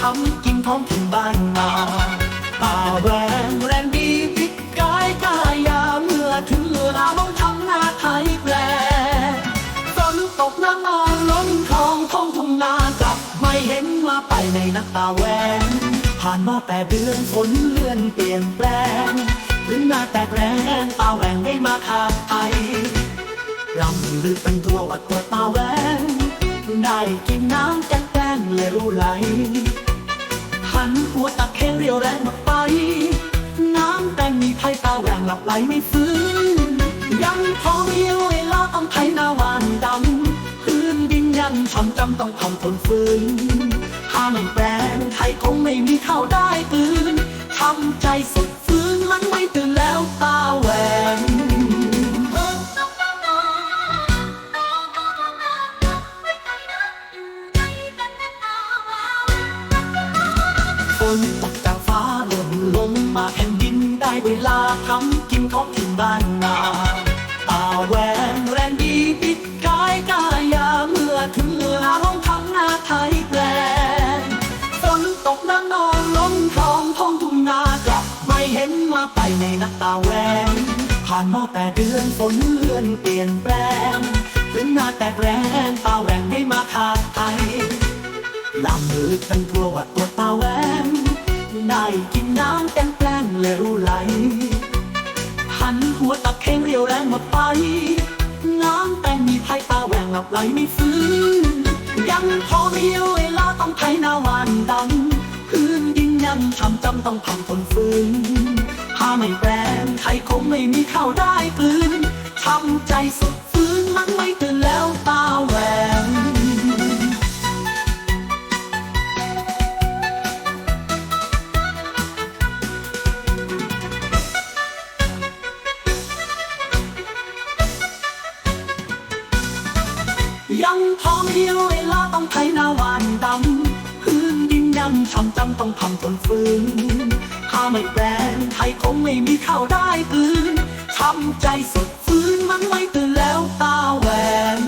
ทำกินท้องถิ่นบ้านนาป่าแรงแรงดีพิกกายกายาเมื่อถึงเวลามองทำหน้าไทยแปลตอนตกน้ำนอนล้นทองท้องทุ่งนากลับ ไม่เห็นมาไปในนักตาแวนผ่านมาแต่เดือนฝนเลื่อนเปลี่ยนแปลงพื้นาแตกแรงตาแหวงไม่มาขาดไอรำลืกเป็นตัววัดตัวตาแหวงได้กินน้ำแกงแกงเลยรู้ไหล หันหัวตะแค่เรียวแรงมาไป น้ำแตงมีไผ่ตาแหวงหลับไหลไม่ฟื้น ยังพอมีเวลาต้องไพหน้าวานดำพื้นดินยังช้ำจำต้องทำทนฟื้นถ้าไม่แปลงไทยคงไม่มีข้าวได้ตื่นทำใจส ฝนตกจากฟ้าหล่นลงมาแผ่นดินได้เวลาทำกินของถิ่นบ้านนาตาแหวนแรงดีปิดกายกายาเมื่อถึงเวลาลงทำหน้าไทยแปลงฝนตกน้ำนองล้นคลองท้องทุ่งนากลับไม่เห็นมาไปในนักตาแหวนผ่านมาแต่เดือนฝนเลื่อนเปลี่ยนแปลงถึงหน้าแตกแรงตาแหวงไม่มาขาดไทยลำมือกันทั่ววัดตัวตา กินน้ำแกงแกล้งเลยรู้ไหล หันหัวตะเข่งเรียวแรงมาไป น้ำแตงมีไผ่ตาแหวงหลับไหลไม่ฟื้น ยังพอมีเวลาต้องไถหน้าวานดังพื้นดินยังช้ำจำต้องทำทนฟื้นถ้าไม่แปลงไทยคงไม่มีข้าวได้กลืนทำใจสุดฟื้นมันไม่ตื่นแล้วตา ยังพร้อมเดียวเวลาต้องไทยนาวานดำพื้นดินดำช่ำจำต้องทำตนฟื้นถ้าไม่แปลงไทยคงไม่มีข้าวได้ตื่นทำใจสดฟื้นมันไม่ตื่นแล้วตาแหวน